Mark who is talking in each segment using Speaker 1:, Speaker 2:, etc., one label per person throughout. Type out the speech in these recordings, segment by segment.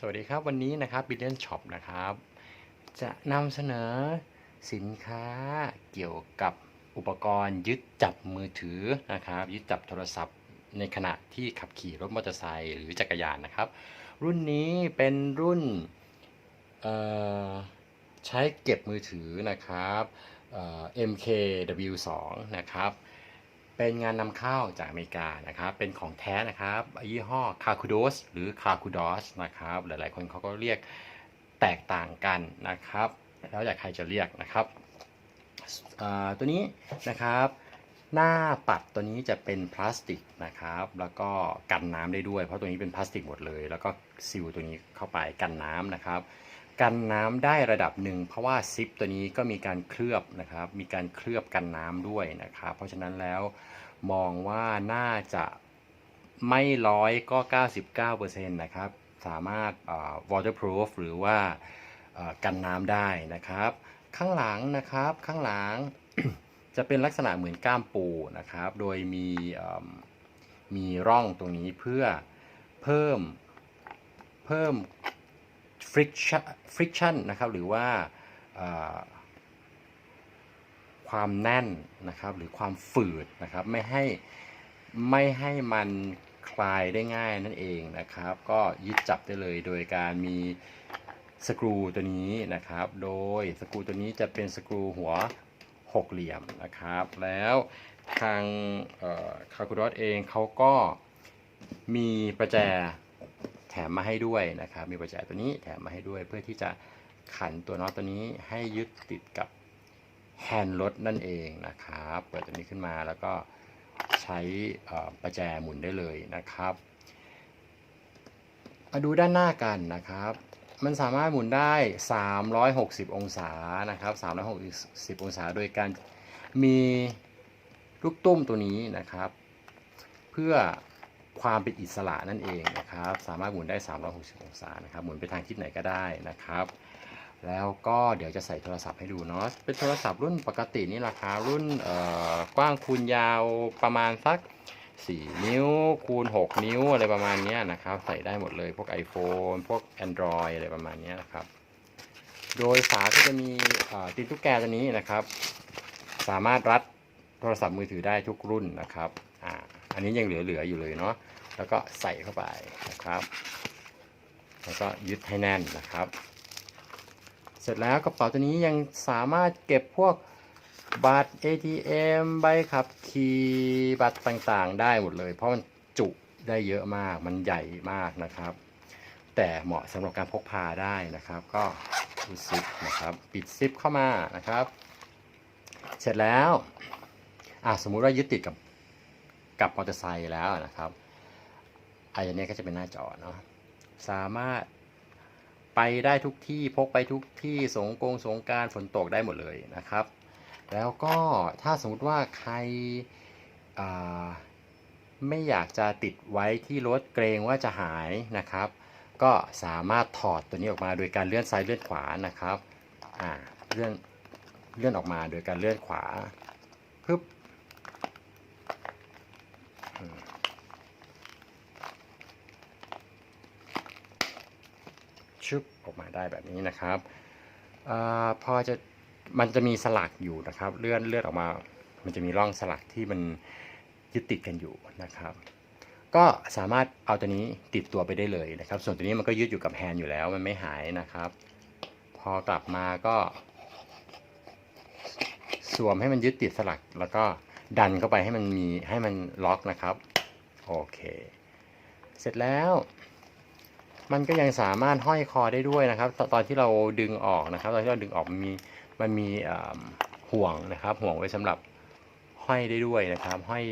Speaker 1: สวัสดีครับวันนี้นะครับ b i l l i o n Shop นะครับ จะนำเสนอสินค้าเกี่ยวกับอุปกรณ์ยึดจับมือถือนะครับ ยึดจับโทรศัพท์ในขณะที่ขับขี่รถมอเตอร์ไซค์หรือจักรยานนะครับ รุ่นนี้เป็นรุ่นใช้เก็บมือถือนะครับ MKW2 นะครับ เป็นงานนำเข้าจากอเมริกานะครับ เป็นของแท้นะครับ ยี่ห้อ c a r c u d o s หรือ c a r c u d o s นะครับ หลายๆ คนเขาก็เรียกแตกต่างกันนะครับ แล้วแต่ใครจะเรียกนะครับตัวนี้นะครับหน้าปัดตัวนี้จะเป็นพลาสติกนะครับ แล้วก็กันน้ำได้ด้วย เพราะตัวนี้เป็นพลาสติกหมดเลย แล้วก็ซิลตัวนี้เข้าไปกันน้ำนะครับ กันน้ำได้ระดับหนึ่งเพราะว่าซิปตัวนี้ก็มีการเคลือบนะครับ มีการเคลือบกันน้ำด้วยนะครับ เพราะฉะนั้นแล้วมองว่าน่าจะไม่ร้อยก็ 99%นะครับ สามารถเอ่อ waterproof หรือว่ากันน้ำได้นะครับ ข้างหลังนะครับข้างหลังจะเป็นลักษณะเหมือนก้ามปูนะครับ โดยมีมีร่องตรงนี้เพื่อเพิ่มเพิ่ม friction friction นะครับหรือว่าความแน่นนะครับหรือความฝืดนะครับไม่ให้ไม่ให้มันคลายได้ง่ายนั่นเองนะครับ ก็ยึดจับได้เลยโดยการมีสกรูตัวนี้นะครับ โดยสกรูตัวนี้จะเป็นสกรูหัวหกเหลี่ยมนะครับ แล้วทางคาคูดอสเองเขาก็มีประแจ ถมมาให้ด้วยนะครับ มีประแจตัวนี้แถมมาให้ด้วย เพื่อที่จะขันตัวน็อตตัวนี้ให้ยึดติดกับแฮนด์รถนั่นเองนะครับ เปิดตัวนี้ขึ้นมาแล้วก็ใช้ประแจหมุนได้เลยนะครับ มาดูด้านหน้ากันนะครับ มันสามารถหมุนได้ 360 องศานะครับ 360 องศาโดยการมีลูกตุ้มตัวนี้นะครับ เพื่อ ความเป็นอิสระนั่นเองนะครับ สามารถหมุนได้ 360 องศานะครับ หมุนไปทางทิศไหนก็ได้นะครับ แล้วก็เดี๋ยวจะใส่โทรศัพท์ให้ดูเนาะ เป็นโทรศัพท์รุ่นปกตินี่ราคารุ่นกว้างคูณยาวประมาณสัก 4 นิ้วคูณ 6 นิ้วอะไรประมาณนี้นะครับ ใส่ได้หมดเลยพวก iPhone พวก Android อะไรประมาณนี้นะครับ โดยฝาก็จะมีติดตุ๊กแกตัวนี้นะครับ สามารถรัดโทรศัพท์มือถือได้ทุกรุ่นนะครับ อ่า อันนี้ยังเหลือๆอยู่เลยเนาะแล้วก็ใส่เข้าไปนะครับ แล้วก็ยึดให้แน่นนะครับ เสร็จแล้วกระเป๋าตัวนี้ยังสามารถเก็บพวกบัตร ATM ใบขับขี่บัตรต่างๆ ได้หมดเลย เพราะมันจุได้เยอะมากมันใหญ่มากนะครับ แต่เหมาะสำหรับการพกพาได้นะครับ ก็ดูซิปนะครับ ปิดซิปเข้ามานะครับ เสร็จแล้วอะสมมุติว่ายึดติดกับ กับมอเตอร์ไซค์แล้วนะครับไอ้อันเนี้ยก็จะเป็นหน้าจอเนาะสามารถไปได้ทุกที่พกไปทุกที่สงกงสงการฝนตกได้หมดเลยนะครับ แล้วก็ถ้าสมมติว่าใครไม่อยากจะติดไว้ที่รถเกรงว่าจะหายนะครับ ก็สามารถถอดตัวนี้ออกมาโดยการเลื่อนซ้ายเลื่อนขวานะครับอ่าเลื่อนเลื่อนออกมาโดยการเลื่อนขวาปึ๊บ ชุบออกมาได้แบบนี้นะครับอพอจะมันจะมีสลักอยู่นะครับ เลื่อนเลื่อนออกมา มันจะมีร่องสลักที่มันยึดติดกันอยู่นะครับ ก็สามารถเอาตัวนี้ติดตัวไปได้เลยนะครับ ส่วนตัวนี้มันก็ยึดอยู่กับแฮนด์อยู่แล้วมันไม่หายนะครับ พอกลับมาก็ สวมให้มันยึดติดสลักแล้วก็ ดันเข้าไปให้มันมีให้มันล็อกนะครับ โอเค เสร็จแล้ว มันก็ยังสามารถห้อยคอได้ด้วยนะครับ ตอนที่เราดึงออกนะครับ ตอนที่เราดึงออกมันมีมันมีห่วงนะครับ ห่วงไว้สำหรับห้อยได้ด้วยนะครับห้อย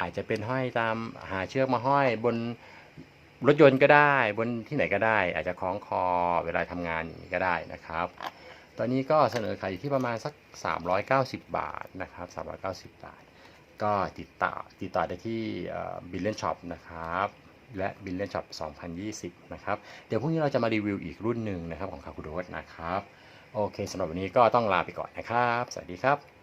Speaker 1: อาจจะเป็นห้อยตามหาเชือกมาห้อยบนรถยนต์ก็ได้ บนที่ไหนก็ได้ อาจจะคล้องคอเวลาทำงานอย่างนี้ก็ได้นะครับ ตอนนี้ก็เสนอขายอยู่ที่ประมาณสัก 390 บาทนะครับ 390 บาท ก็ติดต่อติดต่อได้ที่บิลเลนช็อปนะครับ และบิลเลนช็อป2020 นะครับ เดี๋ยวพรุ่งนี้เราจะมารีวิวอีกรุ่นหนึ่งนะครับของคาคูโดสนะครับ โอเคสำหรับวันนี้ก็ต้องลาไปก่อนนะครับ สวัสดีครับ